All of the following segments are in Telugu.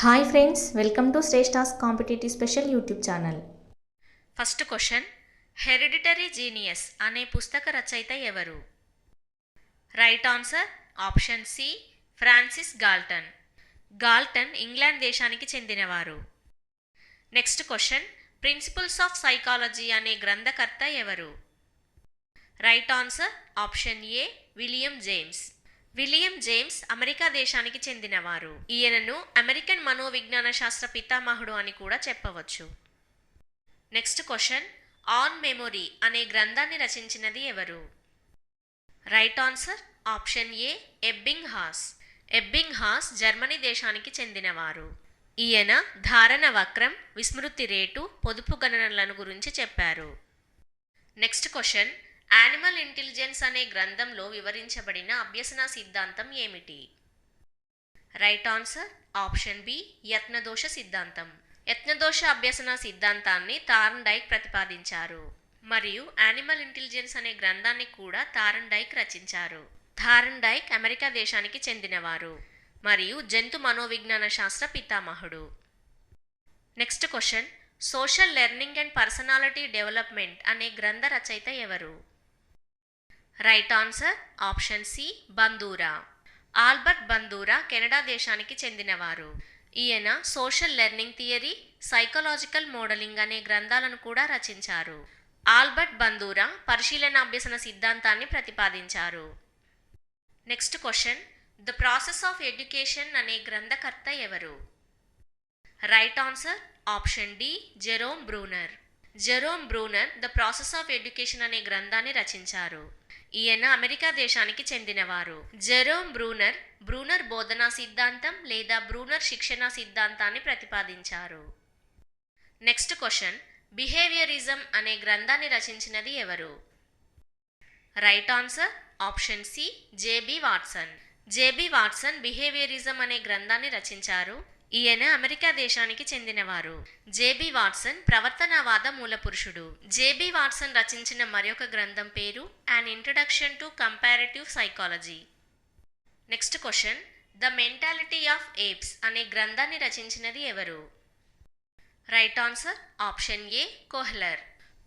Hi friends welcome to Shreshtas competitive special YouTube channel first question hereditary genius అనే పుస్తక రచయిత ఎవరు? Right answer option C Francis Galton Galton England దేశానికి చెందినవారు. Next question principles of psychology అనే గ్రంథకర్త ఎవరు? Right answer option A William James William James America దేశానికి చెందినవారు. ఈయనను అమెరికన్ మనోవిజ్ఞాన శాస్త్ర పితామహుడు అని కూడా చెప్పవచ్చు. Next question. ఆన్ మెమొరీ అనే గ్రంథాన్ని రచించినది ఎవరు? Right answer option A Ebbinghaus Ebbinghaus Germany దేశానికి చెందినవారు. ఈయన ధారణ వక్రం విస్మృతి రేటు పొదుపు గణనలను గురించి చెప్పారు. Next question. యానిమల్ ఇంటెలిజెన్స్ అనే గ్రంథంలో వివరించబడిన అభ్యసన సిద్ధాంతం ఏమిటి? రైట్ ఆన్సర్ ఆప్షన్ బి యత్నదోష సిద్ధాంతం. యత్నదోష అభ్యసన సిద్ధాంతాన్ని తారన్ డైక్ ప్రతిపాదించారు. మరియు యానిమల్ ఇంటెలిజెన్స్ అనే గ్రంథాన్ని కూడా తారన్ డైక్ రచించారు. థారన్ డైక్ అమెరికా దేశానికి చెందినవారు. మరియు జంతు మనోవిజ్ఞాన శాస్త్ర పితామహుడు. Next question social learning and personality development అనే గ్రంథ రచయిత ఎవరు? Right answer option C Bandura Albert Bandura Canada దేశానికి చెందినవారు. ఈయన social learning theory psychological modelling అనే గ్రంథాలను కూడా రచించారు. ఆల్బర్ట్ బందూరా పరిశీలన అభ్యసన సిద్ధాంతాన్ని ప్రతిపాదించారు. Next question the process of education అనే గ్రంథకర్త ఎవరు? Right answer option D Jerome Bruner Jerome Bruner the process of education అనే గ్రంథాన్ని రచించారు. ఈయన అమెరికా దేశానికి చెందినవారు. జెరోమ్ బ్రూనర్ బ్రూనర్ బోధనా సిద్ధాంతం లేదా బ్రూనర్ శిక్షణ సిద్ధాంతాన్ని ప్రతిపాదించారు. నెక్స్ట్ క్వశ్చన్ బిహేవియరిజం అనే గ్రంథాన్ని రచించినది ఎవరు? Right answer option C J B Watson. J B Watson behaviourism అనే గ్రంథాన్ని రచించారు. ఈయన అమెరికా దేశానికి చెందినవారు. జేబి వాట్సన్ ప్రవర్తనవాద మూలపురుషుడు. జేబి వాట్సన్ రచించిన మరొక గ్రంథం పేరు an introduction to comparative psychology next question the mentality of apes అనే గ్రంథాన్ని రచించినది ఎవరు? Right answer option A Kohler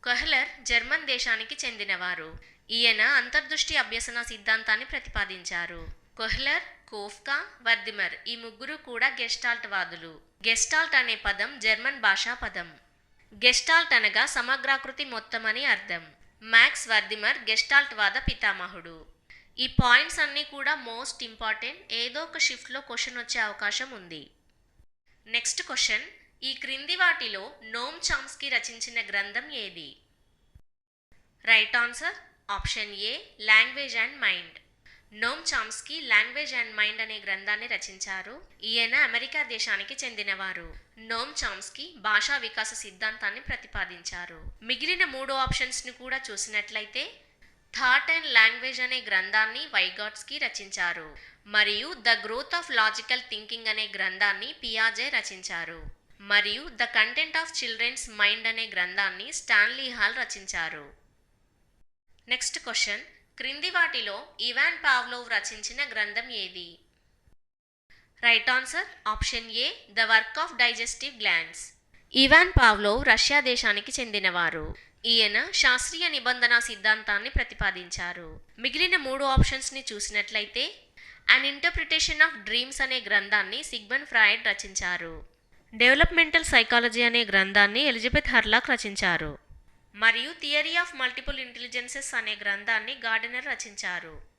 Kohler German దేశానికి చెందినవారు. ఈయన అంతర్దృష్టి అభ్యసన సిద్ధాంతాన్ని ప్రతిపాదించారు. కొహ్లర్ కోఫ్కా వర్దిమర్ ఈ ముగ్గురు కూడా గెస్టాల్ట్ వాదులు. గెస్టాల్ట్ అనే పదం జర్మన్ భాషా పదం. గెస్టాల్ట్ అనగా సమగ్రాకృతి మొత్తం అని అర్థం. మ్యాక్స్ వర్దిమర్ గెస్టాల్ట్ వాద పితామహుడు. ఈ పాయింట్స్ అన్నీ కూడా మోస్ట్ ఇంపార్టెంట్. ఏదో ఒక షిఫ్ట్లో క్వశ్చన్ వచ్చే అవకాశం ఉంది. Next question. ఈ క్రింది వాటిలో నోమ్ చామ్స్కీ రచించిన గ్రంథం ఏది? Right answer option A language and mind. Noam Chomsky language and mind అనే గ్రంథాన్ని రచించారు. ఈయన అమెరికా దేశానికి చెందినవారు. నోమ్ చామ్స్కీ భాషా వికాస సిద్ధాంతాన్ని ప్రతిపాదించారు. మిగిలిన మూడు ఆప్షన్స్ని కూడా చూసినట్లయితే థాట్ అండ్ లాంగ్వేజ్ అనే గ్రంథాన్ని వైగాట్స్కి రచించారు. మరియు the growth of logical thinking అనే గ్రంథాన్ని పియాజే రచించారు. మరియు the content of children's mind అనే గ్రంథాన్ని స్టాన్లీ హాల్ రచించారు. Next question. క్రింది వాటిలో ఇవాన్ పావ్లోవ్ రచించిన గ్రంథం ఏది? Right answer option A the work of digestive glands. Ivan Pavlov Russia దేశానికి చెందినవారు. ఈయన శాస్త్రీయ నిబంధన సిద్ధాంతాన్ని ప్రతిపాదించారు. మిగిలిన మూడు ఆప్షన్స్ని చూసినట్లయితే అన్ ఇంటర్ప్రిటేషన్ ఆఫ్ డ్రీమ్స్ అనే గ్రంథాన్ని సిగ్మన్ ఫ్రాయిడ్ రచించారు. డెవలప్మెంటల్ సైకాలజీ అనే గ్రంథాన్ని ఎలిజబెత్ హర్లాక్ రచించారు. మరియు థియరీ ఆఫ్ మల్టిపుల్ ఇంటెలిజెన్సెస్ అనే గ్రంథాన్ని గార్డెనర్ రచించారు.